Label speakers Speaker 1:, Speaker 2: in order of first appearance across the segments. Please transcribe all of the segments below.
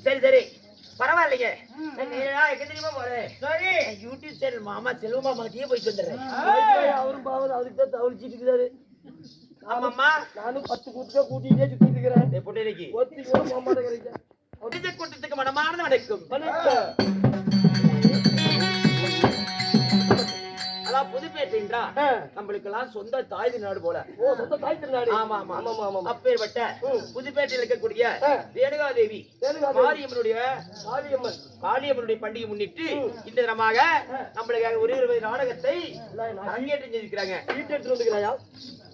Speaker 1: சரி சரி பரவாயில்லைங்க நான் நேரா எங்க தெரியுமா போறேன்
Speaker 2: சரி.
Speaker 1: நான் யூடியூப் சேனல் மாமா செல்வ மாமாட்டியே போயிட்டு வந்துடுறேன்.
Speaker 3: அவரும் பாவம் அதுக்கு தான் தவளிச்சிட்டு இருக்கிறாரு
Speaker 1: ஆமாம்மா.
Speaker 3: நானும் பத்து கூட்டுக்கா கூட்டிகிட்டே சுத்திட்டு இருக்கிறேன்.
Speaker 1: கூட்டத்துக்கு மனமானது வணக்கம். அதான் புதுப்பேட்டைன்றா நம்மளுக்கெல்லாம் சொந்த தாய் நாடு போல.
Speaker 3: ஓ சொந்த தாய் திருநாடு.
Speaker 1: ஆமா ஆமா.
Speaker 3: ஆமா ஆமா
Speaker 1: அப்பேற்பட்ட புதுப்பேட்டையில் இருக்கக்கூடிய. ரேணுகா தேவி. மாரியம்மனுடைய
Speaker 3: காளியம்மன்
Speaker 1: காளியம்மனுடைய பண்டிகை முன்னிட்டு இந்த தினமாக நம்மளுக்கு ஒரு நாடகத்தை அரங்கேற்றம் செய்திருக்கிறாங்க.
Speaker 3: சீட் எடுத்துட்டு வந்துக்கிறாயா?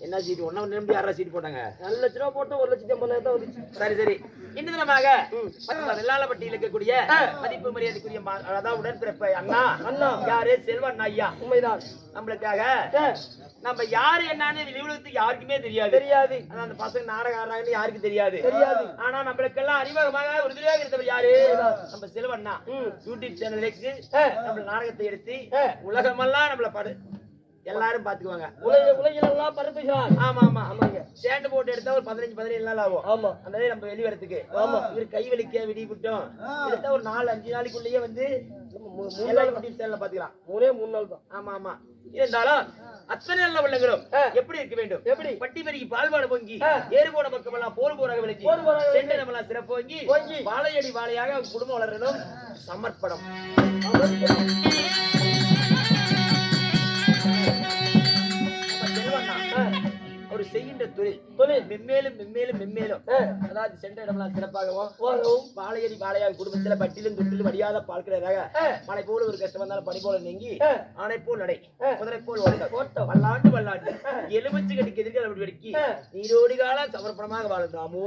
Speaker 1: என்ன சீட்டு ஒன்னா நம்பி யாரா சீட்டு போட்டாங்க?
Speaker 3: ரெண்டு லட்ச ரூபா போட்டு ஒரு லட்சத்தி ஐம்பதாயிரம் தான் வந்துச்சு.
Speaker 1: சரி சரி. இந்த தினமாக வெள்ளாளப்பட்டியில் இருக்கக்கூடிய மதிப்பு மரியாதைக்குரிய அதாவது உடன்பிறப்பு அண்ணா.
Speaker 3: அண்ணா.
Speaker 1: யாரு? செல்வன் ஐயா.
Speaker 3: உண்மைதான்.
Speaker 1: நம்மளுக்காக நம்ம யாரு என்னன்னு வெளியுலகத்துக்கு யாருக்குமே தெரியாது.
Speaker 3: தெரியாது.
Speaker 1: ஆனா அந்த பசங்க நாடகம் ஆடுறாங்கன்னு யாருக்கு தெரியாது.
Speaker 3: தெரியாது.
Speaker 1: ஆனா நம்மளுக்கெல்லாம் அறிமுகமாக உறுதியாக இருந்தவர் யாரு? நம்ம செல்வண்ணா. யூடியூப் சேனலுக்கு நம்ம நாடகத்தை எடுத்து உலகமெல்லாம் நம்மள படு எல்லாரும் பாத்துக்குவாங்க.
Speaker 3: உலக உலகிலெல்லாம் பரப்புகிறார்.
Speaker 1: ஆமா ஆமா ஆமாங்க. ஸ்டாண்ட் போட்டு எடுத்தா ஒரு பதினஞ்சு பதினேழு நாள் ஆகும்.
Speaker 3: ஆமா.
Speaker 1: அந்த மாதிரி நம்ம வெளிவரத்துக்கு. ஆமா. இவர் கை வலிக்க விடி விட்டோம் எடுத்தா ஒரு நாலு அஞ்சு நாளைக்குள்ளேயே வந்து
Speaker 3: நம்ம மூணு
Speaker 1: எல்லாரும் யூடியூப் சேனல்ல பாத்துக்கலாம்.
Speaker 3: மூணே மூணு நாள் தான்.
Speaker 1: ஆமா ஆமா. இருந்தாலும் அத்தனை நல்ல உள்ளங்களும் எப்படி இருக்க வேண்டும்?
Speaker 3: எப்படி?
Speaker 1: பட்டி பெருகி பால்பாடு பொங்கி ஏறு போன பக்கம் எல்லாம் போர் போராக. செண்டை நம்மளாம் சிறப்பு வாங்கி
Speaker 3: பொங்கி.
Speaker 1: வாழையடி வாழையாக குடும்பம் வளரணும். சமர்ப்பணம். அவர் செய்கின்ற தொழில். தொழில் மென்மேலும் மென்மேலும் மென்மேலும். அதாவது சென்ற இடம்லாம் சிறப்பாகவும் வாழையடி வாழையாக குடும்பத்துல பட்டிலும் துட்டிலும் வடியாத பார்க்கிறதாக மலை போல ஒரு கஷ்டம் வந்தாலும் பனி போல நீங்கி ஆனை போல் நடை குதிரை போல் ஓட்டம். ஓட்டம். வல்லாண்டு வல்லாண்டு. எலுமிச்சு கடிக்கு எதிர்க்க அப்படி வெடிக்கி? நீரோடி கால சமர்ப்பணமாக வாழ்ந்தாமோ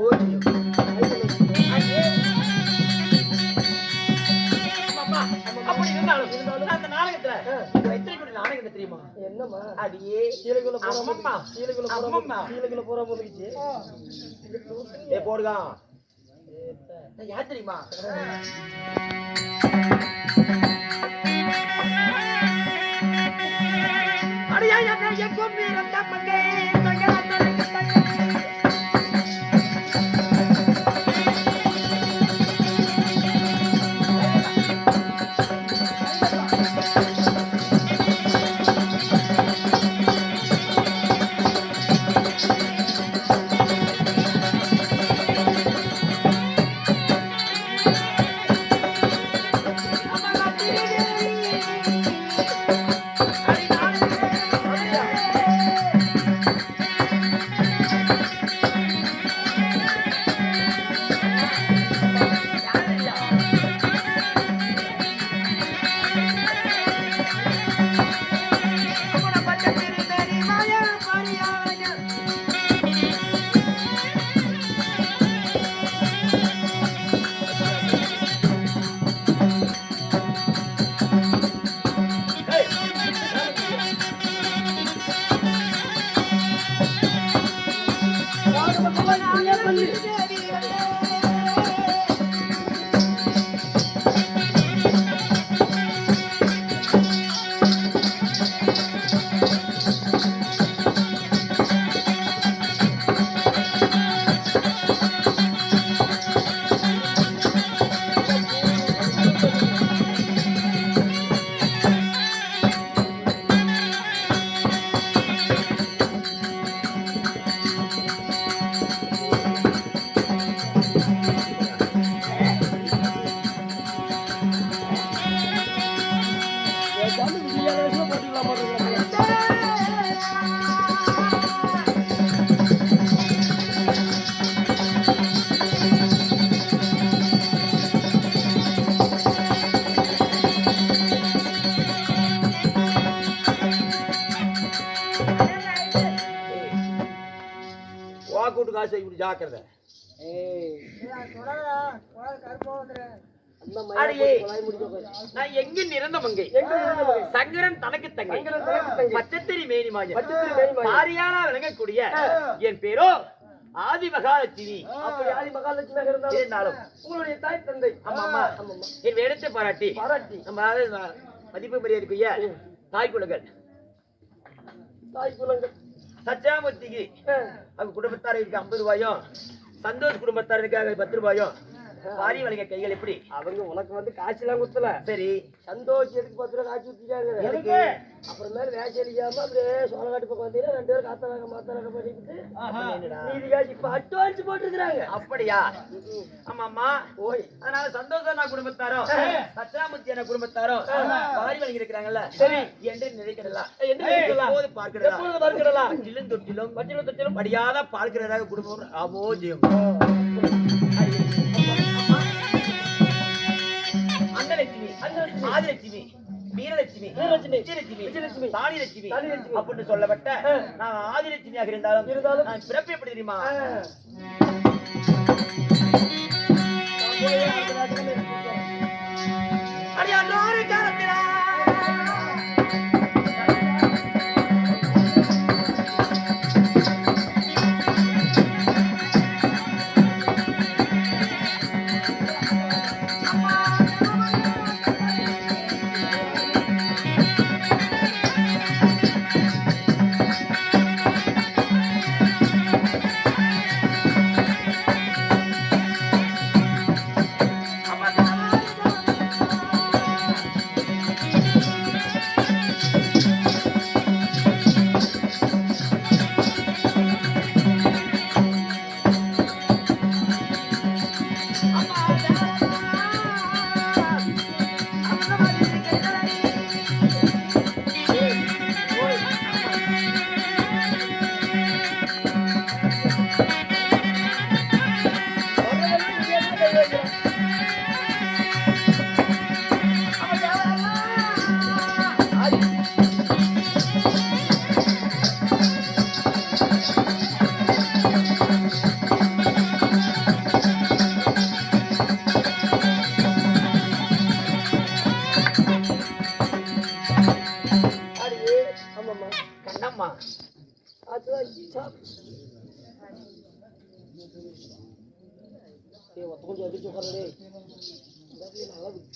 Speaker 1: அப்படி இருந்தாலும் இருந்தாலும் அந்த நாடகத்துல இந்த எத்தனை கோடி நாடகம் என்ன தெரியுமா?
Speaker 3: என்னம்மா?
Speaker 1: அடியே
Speaker 3: கீழக்குள்ள போற
Speaker 1: அம்மம்மா.
Speaker 3: கீழக்குள்ள போற
Speaker 1: அம்மம்மா.
Speaker 3: கீழக்குள்ள போற போதுச்சு
Speaker 1: ஏ போடுகா யார் தெரியுமா? அடியா என்ன எங்கும் இருந்த மங்கை வாக்கூட்டு காசு இப்படி ஜாக்கிரதை? சங்கரன் தனக்கு தங்கை. பச்சத்திரி மேனி மாஜன். விளங்கக்கூடிய என் பேரோ ஆதி மகாலட்சுமி
Speaker 3: அப்படி ஆதி மகாலட்சுமியாக இருந்தாலும்.
Speaker 1: இருந்தாலும்.
Speaker 3: உங்களுடைய தாய் தந்தை.
Speaker 1: ஆமா ஆமா.
Speaker 3: ஆமாம்மா.
Speaker 1: என் வேடத்தை பாராட்டி.
Speaker 3: பாராட்டி.
Speaker 1: நம்ம மதிப்பு மரியாதைக்குரிய தாய் குலங்கள்
Speaker 3: தாய் குலங்கள்.
Speaker 1: சச்சாமூர்த்திக்கு அவங்க குடும்பத்தாருக்கு ஐம்பது ரூபாயும் சந்தோஷ் குடும்பத்தாருக்காக பத்து ரூபாயும். வாரி வழங்க கைகள் எப்படி?
Speaker 3: அவங்க உனக்கு வந்து காய்ச்சலாம் குத்தல
Speaker 1: சரி.
Speaker 3: சந்தோஷம் எதுக்கு பத்து ரூபா காய்ச்சி ஊத்திக்காங்க
Speaker 2: எதுக்கு?
Speaker 3: அப்புறமேல வேலை அடிக்காம அப்படியே சோழக்காட்டு பக்கம் வந்தீங்கன்னா ரெண்டு பேரும் காத்த ரகம் மாத்த ரகம் பண்ணிக்கிட்டு? மீதி காய்ச்சி இப்ப அட்வான்ஸ் போட்டுருக்காங்க
Speaker 1: அப்படியா? ஆமாம்மா.
Speaker 3: ஓய்.
Speaker 1: அதனால சந்தோஷம் நான் குடும்பத்தாரும் சச்சாமூர்த்தி என்ன குடும்பத்தாரும் வாரி வழங்கி இருக்கிறாங்கல்ல
Speaker 3: சரி.
Speaker 1: என்று நினைக்கிறதா
Speaker 3: என்று.
Speaker 1: எப்போது பார்க்கிறதா
Speaker 3: எப்பொழுது பார்க்கிறதா?
Speaker 1: தொட்டிலும் தொட்டிலும் பட்டிலும் தொட்டிலும். படியாத பார்க்கிறதாக குடும்பம் அமோஜியம் ஆதிலட்சுமி. வீரலட்சுமி. விஜயலட்சுமி. தானிலட்சுமி. அப்படின்னு சொல்லப்பட்ட நான் ஆதிலட்சுமியாக இருந்தாலும்
Speaker 3: இருந்தாலும்
Speaker 1: நான் பிறப்பு எப்படி தெரியுமா?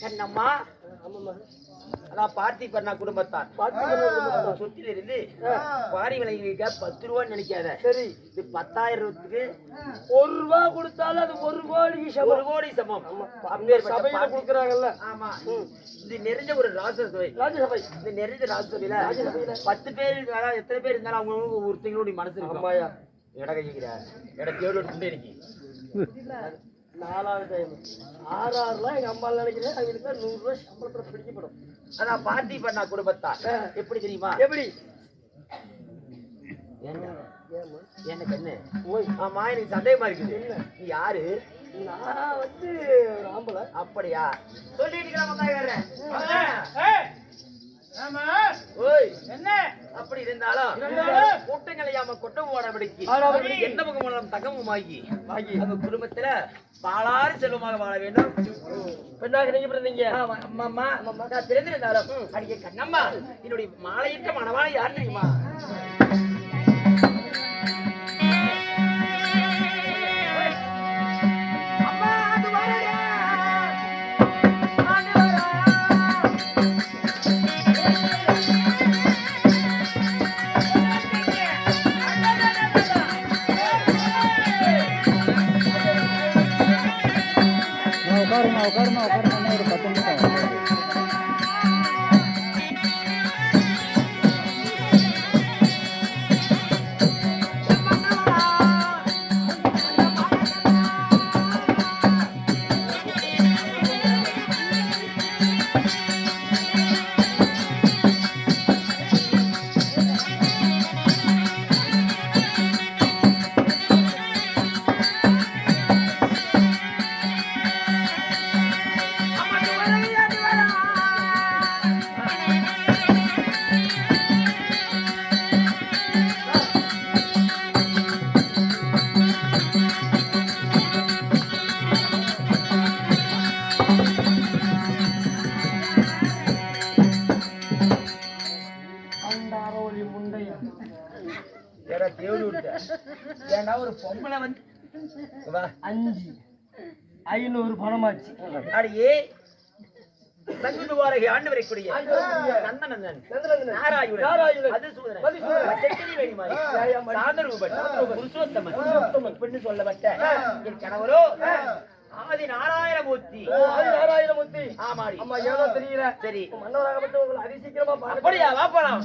Speaker 1: கண்ணம்மா. அதான் பார்த்திபண்ணா குடும்பத்தான்.
Speaker 3: பார்த்துக்கணும்.
Speaker 1: சொத்தில் இருந்து வாரி விலைங்க பத்து ரூபான்னு நினைக்காத.
Speaker 3: சரி.
Speaker 1: இது பத்தாயிரம் ரூபாய்க்கு
Speaker 3: ஒரு ரூபா கொடுத்தாலும் அது ஒரு கோடிக்கு
Speaker 1: ஒரு
Speaker 3: சமம்.
Speaker 1: கோடி சமம்
Speaker 3: கொடுக்குறாங்கல்ல.
Speaker 1: ஆமா. இது நிறைஞ்ச ஒரு ராஜசபை.
Speaker 3: ராஜ்யசபை
Speaker 1: இந்த நிறைஞ்ச ராஜசபையில
Speaker 3: ராஜ்யசபையில.
Speaker 1: பத்து பேர் இருந்தாலும் எத்தனை பேர் இருந்தாலும் அவங்க ஒருத்தங்களுடைய மனசு கைக்கிறார் எடை தேடு எடுத்துட்டே இன்னைக்கு
Speaker 3: நாலாவது டைம் ஆறாறுலாம் எங்க அம்மா நினைக்கிறேன். அவங்களுக்கு நூறு ரூபாய் சம்பளத்துல பிடிக்கப்படும்
Speaker 1: அதான் பார்த்தி பண்ணா குடும்பத்தார் எப்படி தெரியுமா?
Speaker 3: எப்படி?
Speaker 1: என்ன?
Speaker 3: ஏம்மா?
Speaker 1: என்ன
Speaker 3: ஓய்
Speaker 1: ஆமா எனக்கு சந்தேகமா இருக்குது. நீ யாரு?
Speaker 3: நான் வந்து ஒரு ஆம்பளை.
Speaker 1: அப்படியா? சொல்லிட்டு இருக்கிற
Speaker 2: ஏய், ஆமா
Speaker 1: ஓய்
Speaker 2: என்ன?
Speaker 1: அப்படி இருந்தாலும் கூட்டங்களையாம கொட்டம். எந்த முகமும் தகமுமாகி. அந்த குடும்பத்துல பாலாறு செல்வமாக வாழ வேண்டும்.
Speaker 3: பெண்ணாக நீங்க பிறந்தீங்க.
Speaker 1: அம்மா அம்மா நான் பிறந்திருந்தாலும் அடிக்க கண்ணம்மா என்னுடைய மாலையிட்ட மனவாளி யார் தெரியுமா? தேடி விட்ட. ஏன்டா ஒரு பொம்பளை வந்து வா.
Speaker 3: அஞ்சு. ஐநூறு பணமாச்சு.
Speaker 1: அடியே ஆண்டு வரக்கூடிய நந்தனந்தன் நாராயணன் சொல்லப்பட்ட என் கணவரோ ஆதி நாராயணமூர்த்தி
Speaker 3: ஆதி நாராயணமூர்த்தி
Speaker 1: ஆமாடி.
Speaker 3: அம்மா ஏதோ தெரியல.
Speaker 1: சரி.
Speaker 3: மன்னவராகப்பட்டு உங்களை அதிசீக்கிரமா
Speaker 1: அப்படியா வா போலாம்.